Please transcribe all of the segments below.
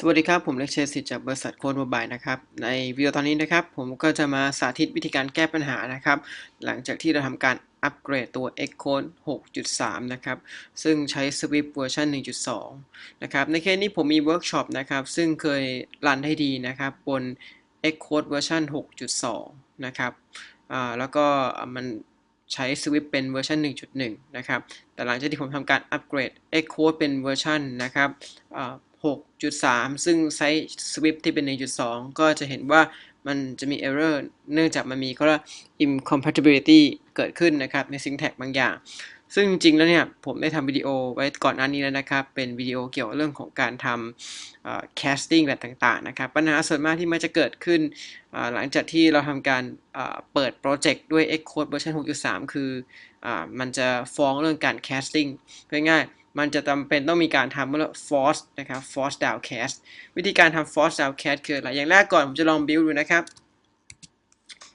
สวัสดีครับ ผมเล็กเชสิทธิ์จากบริษัทโค้ดโมบายนะครับ ในวิดีโอตอนนี้นะครับ ผมก็จะมาสาธิตวิธีการแก้ปัญหานะครับ หลังจากที่เราทำการอัปเกรดตัว Xcode 6.3 นะครับ ซึ่งใช้ Swift เวอร์ชัน1.2 นะครับ ในเคสนี้ผมมีเวิร์กช็อปนะครับ ซึ่งเคยรันให้ดีนะครับ บน Xcode เวอร์ชัน6.2 นะครับแล้วก็มันใช้ Swift เป็นเวอร์ชัน1.1 นะครับ แต่หลังจากที่ผมทำการอัปเกรด Xcode เป็นเวอร์ชันนะครับ 6.3 ซึ่งใช้ Swift ที่เป็น 1.2 ก็จะเห็นว่ามันจะมี error เนื่องจากมันมีเขาเรียก incompatibility เกิดขึ้นนะครับ ใน syntax บางอย่าง ซึ่งจริงๆแล้วเนี่ย ผมได้ทำวิดีโอไว้ก่อนหน้านี้แล้วนะครับ เป็นวิดีโอเกี่ยวกับเรื่องของการทำ casting แบบต่างๆ นะครับ ปัญหาส่วนมากที่มันจะเกิดขึ้น หลังจากที่เราทำการเปิดโปรเจกต์ด้วย Xcode เวอร์ชัน6.3 คืออมันจะฟ้องเรื่องการ casting ง่าย มันจะจำเป็นต้องมีการทำเมื่อ force นะครับ force down cast วิธีการทำ force down cast คืออะไรอย่างแรกก่อนผมจะลอง build ดูนะครับ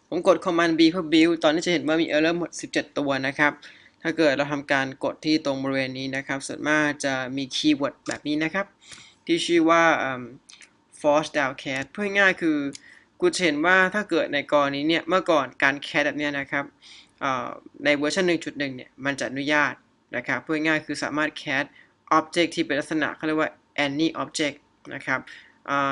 ผมกด command B เพื่อ build ตอนนี้จะเห็นว่ามี error หมด 17 ตัวนะครับ ถ้าเกิดเราทำการกดที่ตรงบริเวณนี้นะครับ ส่วนมากจะมีคีย์เวิร์ดแบบนี้นะครับ ที่ชื่อว่า force down cast เพื่อง่ายคือกูจะเห็นว่าถ้าเกิดในกรณีเนี่ยเมื่อก่อนการ cast แบบนี้นะครับในเวอร์ชัน1.1 เนี่ย มันจะอนุญาต นะครับพูดง่ายคือสามารถ cat object ที่เป็นลักษณะเขาเรียกว่า any object นะครับ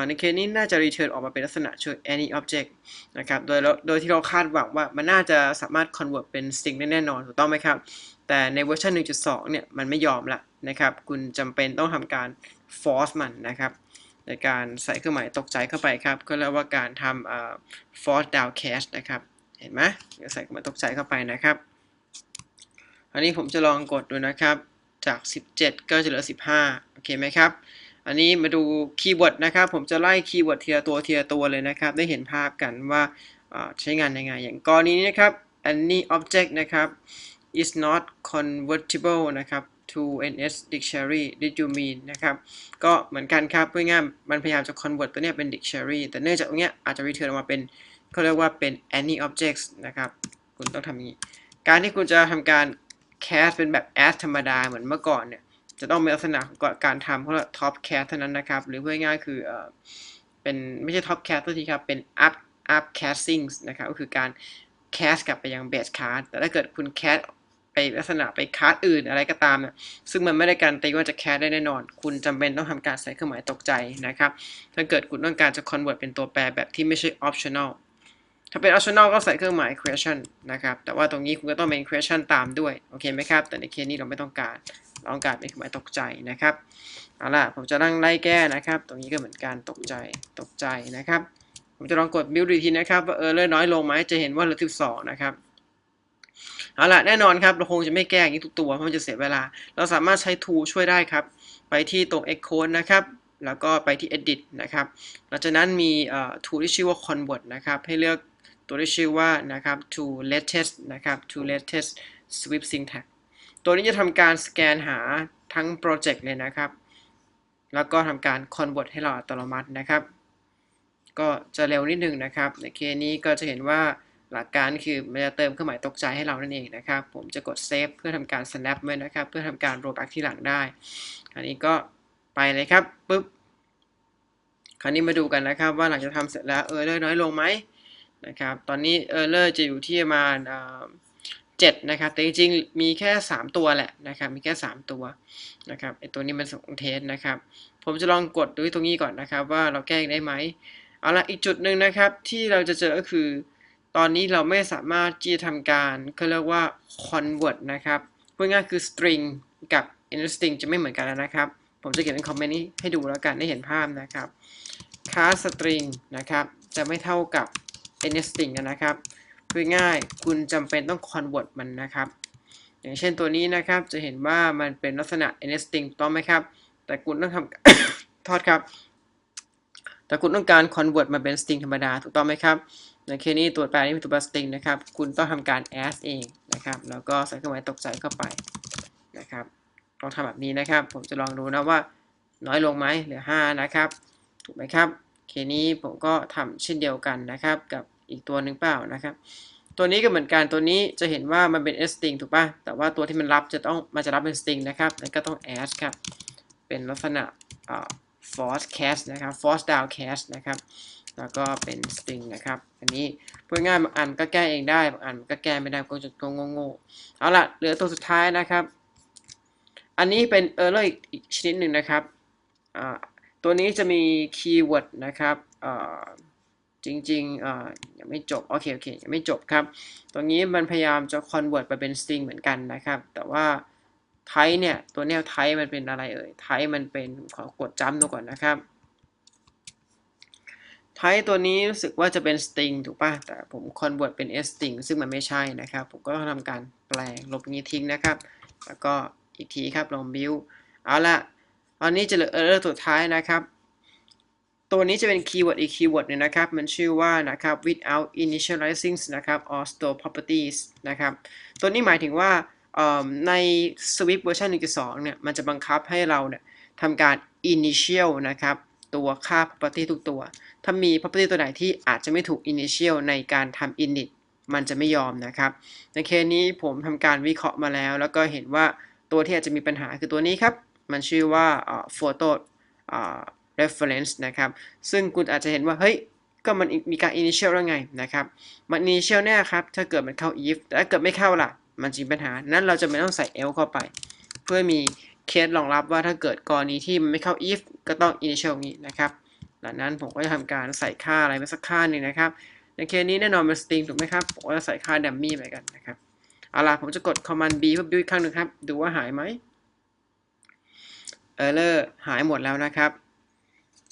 ในเคสนี้น่าจะ return ออกมาเป็นลักษณะเชิง any object นะครับ โดยโดยที่เราคาดหวังว่ามันน่าจะสามารถ convert เป็น string ได้แน่นอนถูกต้องไหมครับ แต่ในเวอร์ชัน1.2 เนี่ย มันไม่ยอมละนะครับ คุณจำเป็นต้องทำการ force มันนะครับ ในการใส่เครื่องหมายตกใจเข้าไปครับ ก็เรียกว่าการทำ force down cast นะครับ เห็นไหมใส่เครื่องหมายตกใจเข้าไปนะครับ อันนี้ผมจะลองกดดูนะครับ จาก 17 ก็จะเหลือ 15 โอเคไหมครับ อันนี้มาดูคีย์เวิร์ดนะครับ ผมจะไล่คีย์เวิร์ดทีละตัวทีละตัวเลยนะครับ ได้เห็นภาพกันว่าใช้งานยังไง อย่างกรณีนี้นะครับ any object นะครับ is not convertible นะครับ to ns dictionary did you mean นะครับ ก็เหมือนกันครับเพื่อง่ายมันพยายามจะ convert ตัวนี้เป็น dictionary แต่เนื่องจากตรงนี้อาจจะ return ออกมาเป็นเขาเรียกว่าเป็น any objects นะครับ คุณต้องทำอย่างนี้ การที่คุณจะทำการ แคสเป็นแบบแอสธรรมดาเหมือนเมื่อก่อนเนี่ย จะต้องมีลักษณะของการทำเพราะท็อปแคสเท่านั้นนะครับ หรือเพื่อง่ายคือเออเป็นไม่ใช่ท็อปแคสตัวทีครับเป็นอัพอัพแคสซิ่งนะครับก็คือการแคสกลับไปยังเบสคาร์ดแต่ถ้าเกิดคุณแคสไปลักษณะไปคาร์ดอื่นอะไรก็ตามเนี่ยซึ่งมันไม่ได้การตีว่าจะแคสได้แน่นอน คุณจำเป็นต้องทำการใส่เครื่องหมายตกใจนะครับ ถ้าเกิดคุณต้องการจะคอนเวิร์ตเป็นตัวแปรแบบที่ไม่ใช่ optional ถ้าเป็น optional ก็ใส่เครื่องหมาย question นะครับ แต่ว่าตรงนี้คุณก็ต้องเป็น question ตามด้วย โอเคไหมครับ แต่ในเคสนี้เราไม่ต้องการเราต้องการเป็นเครื่องหมายตกใจนะครับ เอาล่ะ ผมจะนั่งไล่แก้นะครับ ตรงนี้ก็เหมือนกันตกใจ ตกใจนะครับ ผมจะลองกด build ดูทีนะครับว่าเออเลอน้อยลงไหมจะเห็นว่าเหลือ12นะครับเอาล่ะแน่นอนครับเราคงจะไม่แก้อย่างนี้ทุกตัวเพราะมันจะเสียเวลา เราสามารถใช้ tool ช่วยได้ครับ ไปที่ตรง Xcode นะครับแล้วก็ไปที่ edit นะครับหลังจากนั้นมี tool ที่ชื่อว่า convert นะครับให้เลือก ตัวที่ชื่อว่านะครับ to latest นะครับ to latest Swift syntax ตัวนี้จะทำการสแกนหาทั้งโปรเจกต์เลยนะครับ แล้วก็ทำการ convert ให้เราอัตโนมัตินะครับ ก็จะเร็วนิดนึงนะครับ ในเคสนี้ก็จะเห็นว่าหลักการคือมันจะเติมเครื่องหมายตกใจให้เรานั่นเองนะครับ ผมจะกด save เพื่อทำการ snap ไว้นะครับ เพื่อทำการ rollback ที่หลังได้ อันนี้ก็ไปเลยครับปุ๊บคราวนี้มาดูกันนะครับว่าหลังจากทำเสร็จแล้วเออเลอน้อยลงไหม นะครับ ตอนนี้เออร์เลอร์จะอยู่ที่ประมาณเจ็ดนะครับ แต่จริงๆ มีแค่ 3 ตัวแหละนะครับ มีแค่ 3 ตัวนะครับไอตัวนี้มันส่งเทสนะครับ ผมจะลองกดดูตรงนี้ก่อนนะครับว่าเราแก้ได้ไหม เอาละอีกจุดหนึ่งนะครับที่เราจะเจอก็คือ ตอนนี้เราไม่สามารถที่จะทำการเขาเรียกว่า convert นะครับพูดง่ายคือ string กับ inner string จะไม่เหมือนกันนะครับ ผมจะเขียนในคอมเมนต์นี้ให้ดูแล้วกันได้เห็นภาพนะครับ class string นะครับจะไม่เท่ากับ nesting นะครับพูดง่ายคุณจำเป็นต้อง convert มันนะครับ อย่างเช่นตัวนี้นะครับจะเห็นว่ามันเป็นลักษณะ nesting ต้องไหมครับ แต่คุณต้องทำโทษครับ แต่คุณต้องการ convert มาเป็น string ธรรมดาถูกต้องไหมครับในเคสนี้ตัวแปรนี้เป็นตัวแปร string นะครับ คุณต้องทำการ as เองนะครับ แล้วก็ใส่เครื่องหมายตกใจเข้าไปนะครับลองทำแบบนี้นะครับ ผมจะลองดูนะว่าน้อยลงไหมเหลือ 5 นะครับ ถูกไหมครับ เคนี้ผมก็ทำเช่นเดียวกันนะครับกับ อีกตัวหนึ่งเปล่านะครับ ตัวนี้ก็เหมือนกันตัวนี้จะเห็นว่ามันเป็น s string ถูกป่ะ แต่ว่าตัวที่มันรับจะต้องมันจะรับเป็น string นะครับแล้วก็ต้อง add ครับ เป็นลักษณะ force cast นะครับ force down cast นะครับ แล้วก็เป็น string นะครับ อันนี้พูดง่ายบางอันก็แก้เองได้บางอันก็แก้ไม่ได้ก็จะตัวโง่ๆเอาละเหลือตัวสุดท้ายนะครับ อันนี้เป็น error อีกอีกชนิดหนึ่งนะครับตัวนี้จะมี keyword นะครับ จริงๆอ่ายังไม่จบ โอเค โอเค ยังไม่จบครับ ตรงนี้มันพยายามจะ convert ไปเป็น string เหมือนกันนะครับ แต่ว่า type เนี่ย ตัวเนี้ type มันเป็นอะไรเอ่ย type มันเป็น ขอกดจำดูก่อนนะครับ type ตัวนี้รู้สึกว่าจะเป็น string ถูกป่ะ แต่ผม convert เป็น string ซึ่งมันไม่ใช่นะครับ ผมก็ต้องทำการแปลงลบนี้ทิ้งนะครับ แล้วก็อีกทีครับ ลอง build เอาละตอนนี้จะเหลือ error สุดท้ายนะครับ ตัวนี้จะเป็นคีย์เวิร์ดอีกคีย์เวิร์ดหนึงนะครับ มันชื่อว่านะครับ without initializing นะครับ or store properties นะครับ ตัวนี้หมายถึงว่าใน Swift เวอร์ชัน1.2 เนี่ย มันจะบังคับให้เราเนี่ยทำการ initial นะครับ ตัวค่า property ทุกตัว ถ้ามี property ตัวไหนที่อาจจะไม่ถูก initial ในการทำ init มันจะไม่ยอมนะครับ ในเคสนี้ผมทำการวิเคราะห์มาแล้ว แล้วก็เห็นว่าตัวที่อาจจะมีปัญหาคือตัวนี้ครับ มันชื่อว่า photo reference นะครับ ซึ่งคุณอาจจะเห็นว่า เฮ้ย ก็มันมีการ initial แล้วไงนะครับ มัน initial แน่ครับ ถ้าเกิดมันเข้า if แต่ถ้าเกิดไม่เข้าล่ะ มันจะมีปัญหา นั้นเราจะไม่ต้องใส่ else เข้าไป เพื่อมีเคสรองรับว่าถ้าเกิดกรณีที่มันไม่เข้า if ก็ต้อง initial อย่างนี้นะครับหลังนั้นผมก็จะทำการใส่ค่าอะไรไปสักค่าหนึ่งนะครับ ในเคสนี้แน่นอนเป็น string ถูกไหมครับ ผมก็จะใส่ค่า dummy ไปกันนะครับ เอาล่ะผมจะกด command B เพื่อ build อีกครั้งหนึ่งครับ ดูว่าหายไหม error หายหมดแล้วนะครับ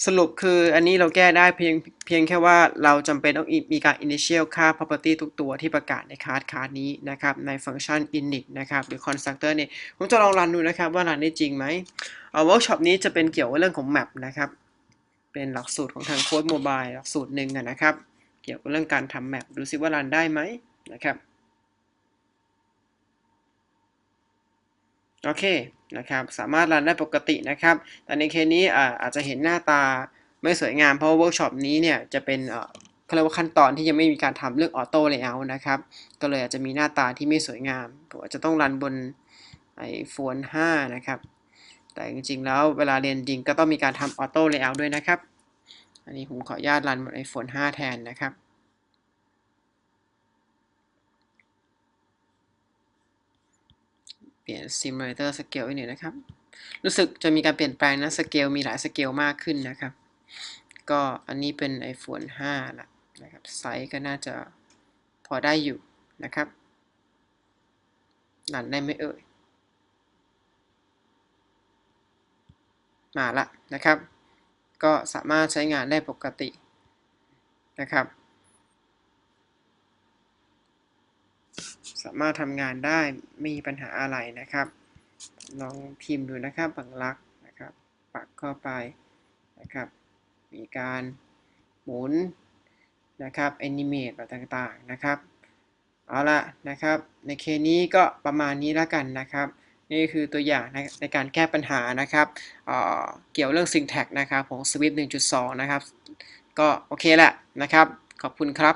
สรุปคืออันนี้เราแก้ได้เพียงเพียงแค่ว่าเราจำเป็นต้องมีการ initial ค่า property ทุกตัวที่ประกาศในคลาสคลาสนี้นะครับ ในฟังก์ชัน init นะครับ หรือ constructor เนี่ย ผมจะลองรันดูนะครับว่ารันได้จริงไหมเอ่อ workshop นี้จะเป็นเกี่ยวกับเรื่องของ map นะครับ เป็นหลักสูตรของทางโค้ดโมบายหลักสูตรหนึ่งนะครับ เกี่ยวกับเรื่องการทำ map ดูซิว่ารันได้ไหมนะครับ โอเคนะครับสามารถรันได้ปกตินะครับ แต่ในเคสนี้อาจจะเห็นหน้าตาไม่สวยงามเพราะว่าเวิร์กช็อปนี้เนี่ยจะเป็นเขาเรียกว่าขั้นตอนที่ยังไม่มีการทำเรื่องออโต้เลเยอร์นะครับ ก็เลยอาจจะมีหน้าตาที่ไม่สวยงามผมอาจจะต้องรันบนไอโฟน5นะครับ แต่จริงๆแล้วเวลาเรียนจริงก็ต้องมีการทำออโต้เลเยอร์ด้วยนะครับ อันนี้ผมขออนุญาตรันบน iPhone 5 แทนนะครับ เป ลี่ยน Simulator Scale ไว้หน่อยนะครับ รู้สึกจะมีการเปลี่ยนแปลงนะสเกลมีหลายสเกลมากขึ้นนะครับ ก็อันนี้เป็น iPhone 5ละนะครับ ไซส์ก็น่าจะพอได้อยู่นะครับรันได้ไหมเอ่ย มาละนะครับ ก็สามารถใช้งานได้ปกตินะครับ สามารถทำงานได้ไม่มีปัญหาอะไรนะครับ ลองพิมพ์ดูนะครับบังลักษณ์นะครับ ปักเข้าไปนะครับ มีการหมุนนะครับแอนิเมตแบบต่างๆนะครับ เอาละนะครับ ในเคสนี้ก็ประมาณนี้แล้วกันนะครับ นี่คือตัวอย่างในในการแก้ปัญหานะครับเเกี่ยวเรื่อง syntax นะครับของ Swift 1.2 นะครับ ก็โอเคแหละนะครับ ขอบคุณครับ